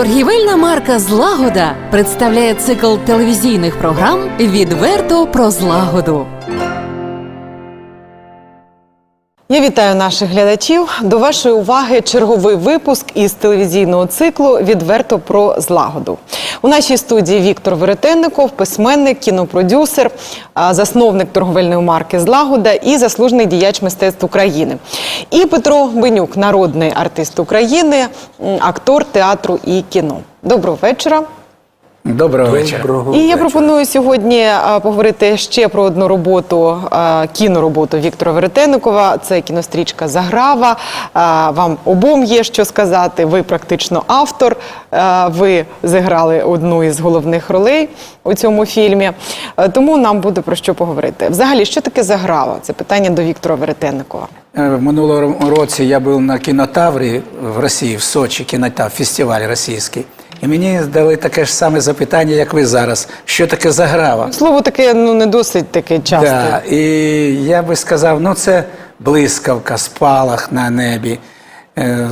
Торгівельна марка Злагода представляє цикл телевізійних програм Відверто про злагоду. Я вітаю наших глядачів. До вашої уваги черговий випуск із телевізійного циклу Відверто про злагоду. У нашій студії Віктор Веретенников, письменник, кінопродюсер, засновник торговельної марки Злагода і заслужений діяч мистецтв України. І Петро Бенюк, народний артист України, актор театру і кіно. Доброго вечора. Доброго вечора. І я пропоную сьогодні а, поговорити ще про одну роботу, а, кінороботу Віктора Веретенникова. Це кінострічка Заграва. А, Вам обом є що сказати. Ви практично автор. А, Ви зіграли одну із головних ролей у цьому фільмі. А, Тому нам буде про що поговорити. Взагалі, що таке заграва? Це питання до Віктора Веретенникова. Е, В минулому році я був на кінотаврі в Росії, в Сочі, кінотавр, фестиваль російський. І мені дали таке ж саме запитання, як ви зараз. Що таке заграва? Слово таке ну не досить таке часто. Да, і я би сказав, ну це блискавка, спалах на небі. Е, е,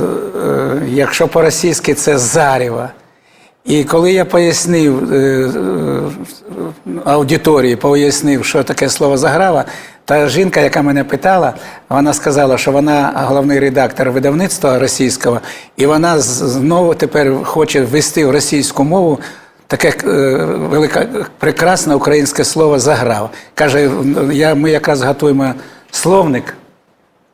якщо по-російськи, це зарєва. І коли я пояснив е, е, аудиторії, пояснив, що таке слово заграва, та жінка, яка мене питала, вона сказала, що вона головний редактор видавництва російського, і вона знову тепер хоче ввести в російську мову таке е, велике, прекрасне українське слово заграв. Каже, я, ми якраз готуємо словник,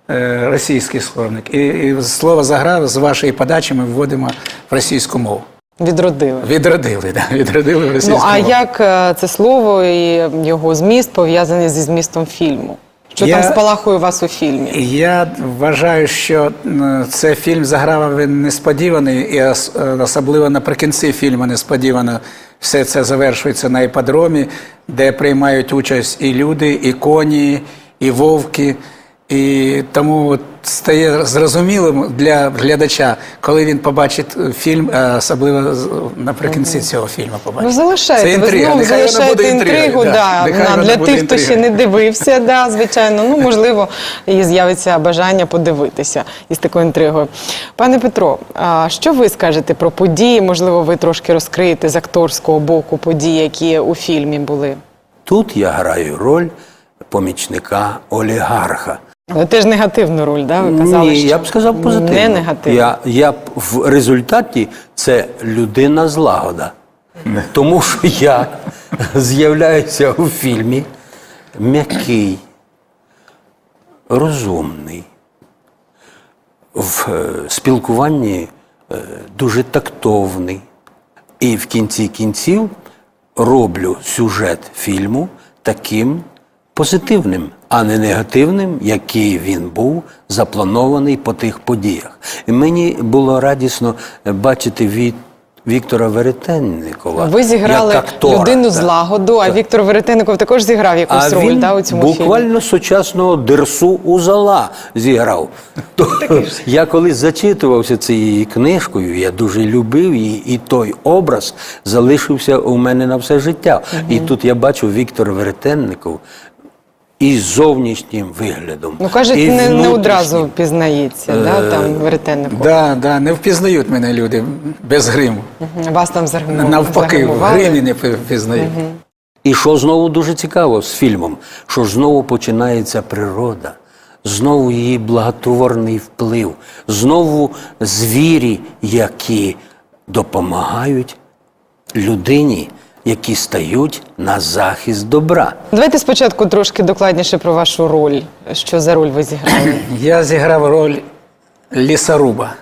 е, російський словник, і, і слово заграв з вашої подачі ми вводимо в російську мову. Відродили. Відродили, да, відродили в російську Ну а мову. як е, це слово і його зміст пов'язаний зі змістом фільму? Що Я- там спалахує вас у фільмі? Я вважаю, що м, це фільм заграв він несподіваний, і е, особливо наприкінці фільму несподівано все це завершується на іпподромі, де приймають участь і люди, і коні, і вовки. І тому стає зрозумілим для глядача, коли він побачить е, фільм, особливо з- наприкінці цього фільму побачить. Ну залишайте, Це ви інтрига. знову Нехай вона залишаєте інтригу. да. Да, для тих, хто ще не дивився, да, звичайно. Ну можливо, і з'явиться бажання подивитися із такою інтригою. Пане Петро, а що ви скажете про події? Можливо, ви трошки розкриєте з акторського боку події, які у фільмі були. Тут я граю роль помічника олігарха. Але теж негативну роль, да? ви казали, Ні, що я б сказав позитивно. Не негативну. Я, я б в результаті це людина злагода. Тому що я з'являюся у фільмі м'який, розумний, в е, спілкуванні е, дуже тактовний. І в кінці кінців роблю сюжет фільму таким позитивним, а не негативним, який він був запланований по тих подіях. І мені було радісно е, бачити від Віктора Веретенникова. Ви зіграли як актора, людину так. злагоду, а Віктор Веретенников також зіграв якусь А роль він да, у цьому фільмі. буквально сучасного дерсу Узала зіграв. То, я коли зачитувався цією книжкою, я дуже любив її, і той образ залишився у мене на все життя. І тут я бачу Віктор Веретенников із зовнішнім виглядом. Ну, кажуть, і не, не одразу пізнається, да, там Веретенников. Да, да, не впізнають мене люди без гриму. Вас там загримували. Навпаки, в гримі не впізнають. І що знову дуже цікаво з фільмом, що ж знову починається природа, знову її благотворний вплив, знову звірі, які допомагають людині, які стають на захист добра. Давайте спочатку трошки докладніше про вашу роль. Що за роль ви зіграли? Я зіграв роль лісоруба.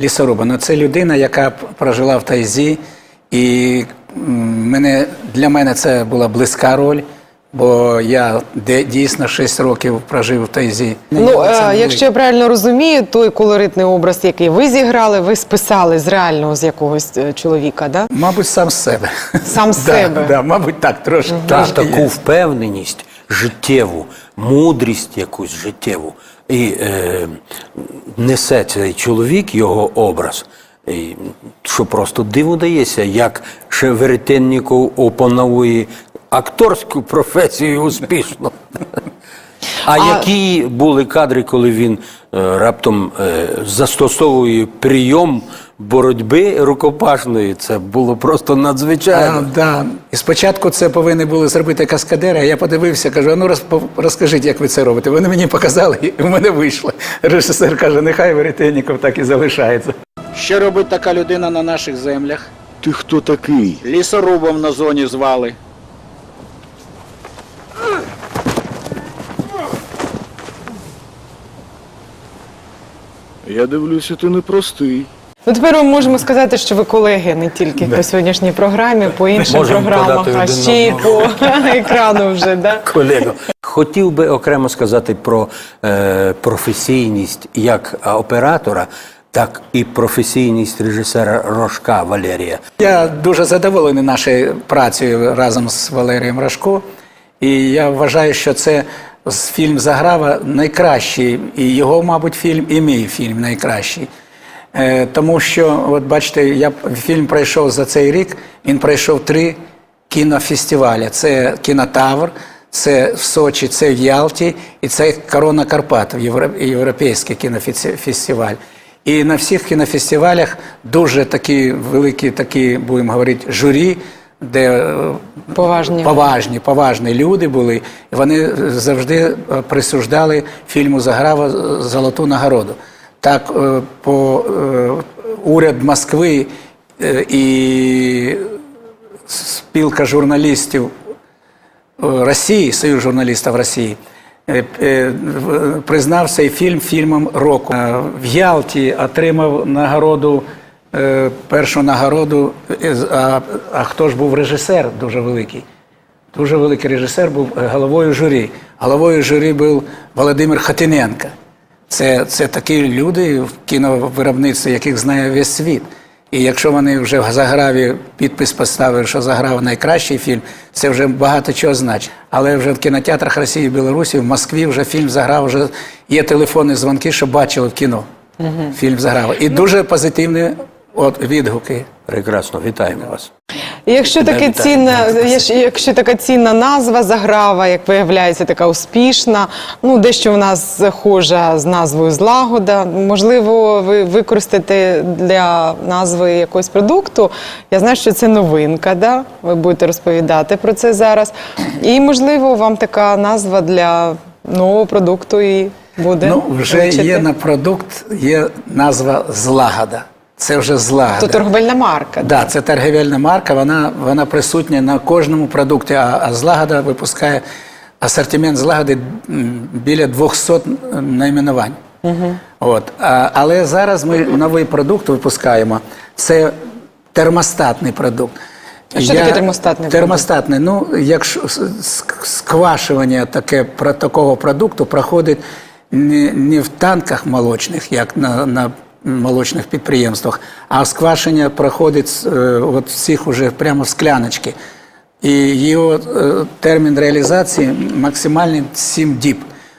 Лісоруба. Ну, це людина, яка прожила в тайзі, і мене, для мене це була близька роль, бо я де, дійсно 6 років прожив в тайзі. Ну, Це е, якщо я правильно розумію, той колоритний образ, який ви зіграли, ви списали з реального з якогось е, чоловіка, да? Мабуть, сам з себе. Сам з Да, себе. Да, мабуть, так, трошки. Та трошки є. таку впевненість життєву, мудрість якусь життєву. І е, несе цей чоловік його образ. І, що просто диву дається, як ще Веретенніков опановує акторську професію успішно. А, які були кадри, коли він е, раптом е, застосовує прийом боротьби рукопашної? Це було просто А, надзвичайно. да. І спочатку це повинні були зробити каскадери, а я подивився, кажу, а ну роз, розкажіть, як ви це робите. Вони мені показали, і в мене вийшло. Режисер каже, нехай Веретенніков так і залишається. Що робить така людина на наших землях? Ти хто такий? Лісорубом на зоні звали. Я дивлюся, ти непростий. Ну, тепер ми можемо сказати, що ви колеги не тільки по сьогоднішній програмі, по іншим Можемо програмах, а один ще й по екрану вже. Да? Колего. Хотів би окремо сказати про е, професійність як оператора, так і професійність режисера Рожка Валерія. Я дуже задоволений нашою працею разом з Валерієм Рашко. І я вважаю, що це фільм Заграва найкращий. І його, мабуть, фільм, і мій фільм найкращий. Е, тому що, от бачите, я фільм пройшов за цей рік, він пройшов три кінофестивалі. Це кінотавр, це в Сочі, це в Ялті, і це Корона Карпат, європейський кінофестиваль. І на всіх кінофестивалях дуже такі великі, такі, будемо говорити, журі, де е, Поважні. поважні, поважні люди були. І вони завжди е, присуждали фільму Заграва золоту нагороду. Так, е, по уряд Москви і спілка журналістів Росії, Союз журналістів Росії, признав цей фільм фільмом року. В Ялті отримав нагороду, першу нагороду. е, А, а хто ж був режисер дуже великий? Дуже великий режисер був е, головою журі. Головою журі був Володимир Хатиненко. Це, це такі люди в кіновиробництві, яких знає весь світ. І якщо вони вже в заграві підпис поставили, що заграв найкращий фільм, це вже багато чого значить. Але вже в кінотеатрах Росії і Білорусі, в Москві вже фільм заграв, вже є телефонні дзвонки, що бачили в кіно. Фільм заграв. І дуже позитивні от, відгуки. Прекрасно, вітаємо вас. Якщо таке цінна, якщо- така цінна назва заграва, як виявляється, така успішна, ну дещо в нас схожа з назвою Злагода. Можливо, ви використаєте для назви якогось продукту. Я знаю, що це новинка, да? ви будете розповідати про це зараз. І можливо, вам така назва для нового продукту і буде. Ну, вже звучати. є на продукт, є назва Злагода. Це вже злагода. То торговельна марка. Да, це торгівельна марка, вона, вона присутня на кожному продукті, а, а злагода випускає асортимент злагоди біля 200 найменувань. От. А, але зараз ми новий продукт випускаємо. Це термостатний продукт. А що таке термостатний? Термостатний. Ну, якщо сквашування таке про такого продукту проходить не, не в танках молочних, як на, на молочних підприємствах, а сквашення проходить е, от всіх уже прямо в скляночки. І його е, термін реалізації максимальний 7 діб.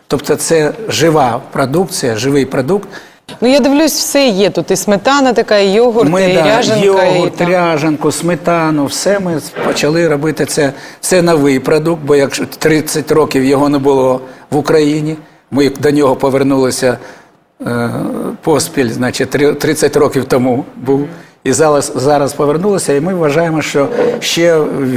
Тобто це жива продукція, живий продукт. Ну я дивлюсь, все є тут. І сметана така, і йогурт, і да, ряженка. йогурт, і, ряженку, сметану, все ми почали робити. Це, це новий продукт, бо якщо 30 років його не було в Україні, ми до нього повернулися поспіль, значить, три- 30 років тому був. І зараз, зараз повернулися, і ми вважаємо, що ще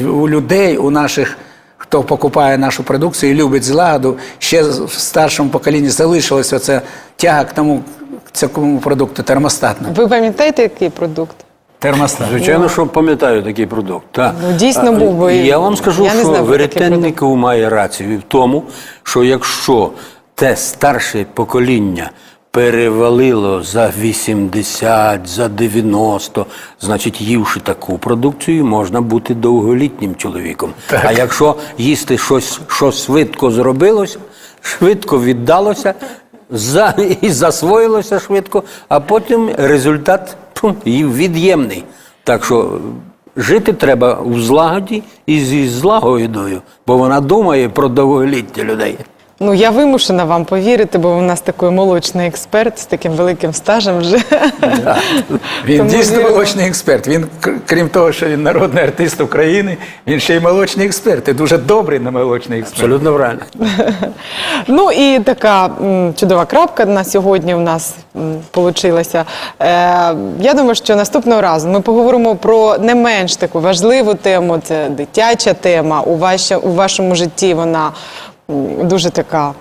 у людей, у наших, хто покупає нашу продукцію і любить злагоду, ще в старшому поколінні залишилася ця тяга к тому, к цьому продукту термостатному. Ви пам'ятаєте, який продукт? Термостат. Звичайно, що пам'ятаю такий продукт. Та. Ну, дійсно був би- Я вам скажу, Я що Веретенников має рацію в тому, що якщо те старше покоління перевалило за 80, за 90, значить, ївши таку продукцію, можна бути довголітнім чоловіком. А якщо їсти щось, що швидко зробилось, швидко віддалося, за, і засвоїлося швидко, а потім результат і від'ємний. Так що жити треба у злагоді і зі злагодою, бо вона думає про довголіття людей. Ну, я вимушена вам повірити, бо у нас такий молочний експерт з таким великим стажем вже. Він Тому дійсно віримо. молочний експерт. Він, крім того, що він народний артист України, він ще й молочний експерт. І дуже добрий на молочний експерт. Абсолютно правильно. Ну і така чудова крапка на сьогодні у нас вийшла. Е, я думаю, що наступного разу ми поговоримо про не менш таку важливу тему. Це дитяча тема. У, ваша, у вашому житті вона дуже така.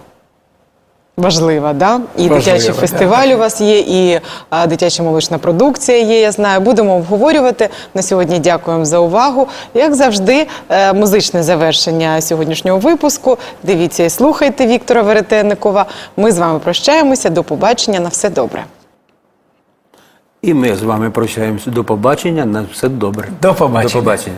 Важлива, да? І Важлива, дитячий да. фестиваль у вас є, і а, дитяча молочна продукція є. Я знаю. Будемо обговорювати на сьогодні. Дякуємо за увагу. Як завжди, е, музичне завершення сьогоднішнього випуску. Дивіться і слухайте Віктора Веретенникова. Ми з вами прощаємося. До побачення. На все добре. І ми з вами прощаємося. До побачення. На все добре. До побачення. До побачення.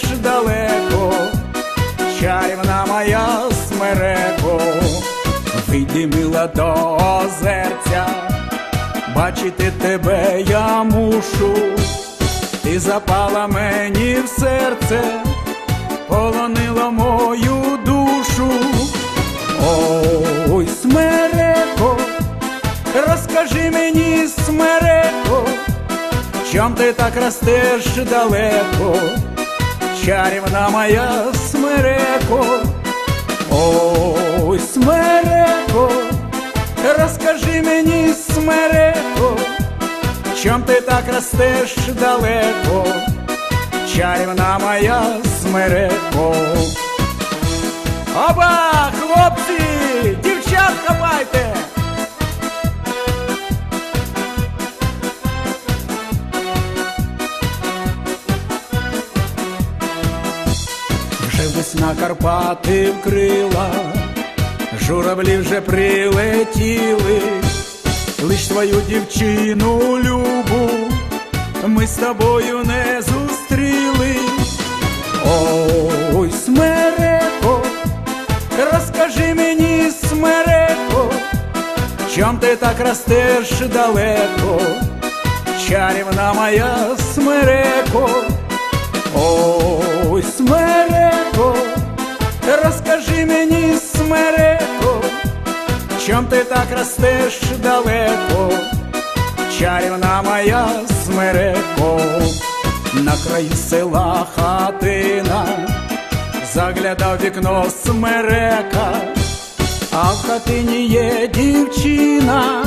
ростеш далеко, чарівна моя смереко, вийди мила до озерця, бачити тебе я мушу, ти запала мені в серце, полонила мою душу. Ой, смереко, розкажи мені, смереко, чом ти так ростеш далеко, чарівна моя смереко, ой, смереко, розкажи мені, смереко, чом ти так ростеш далеко, чарівна моя смереко. Оба, хлопці, дівчат хапайте! Весна Карпати вкрила, журавлі вже прилетіли, лиш твою дівчину любу, ми з тобою не зустріли. Ой, смереко, розкажи мені, смереко, чом ти так ростеш далеко, чарівна моя смереко, чом ти так ростеш далеко, чарівна моя смереко на краю села хатина, заглядав вікно смерека, а в хатині є дівчина,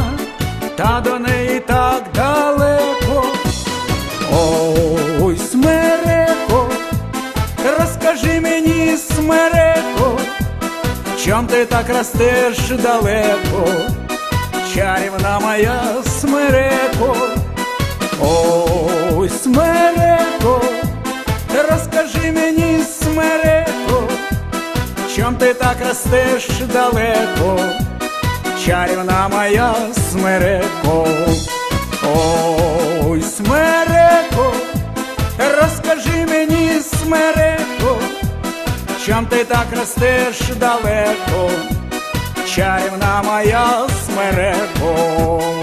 та до неї так далеко. Чом ти так ростеш далеко, чарівна моя смереко. Ой, смереко, розкажи мені, смереко, чом ти так ростеш далеко, чарівна моя смереко, ростеш далеко, чарівна моя смереко.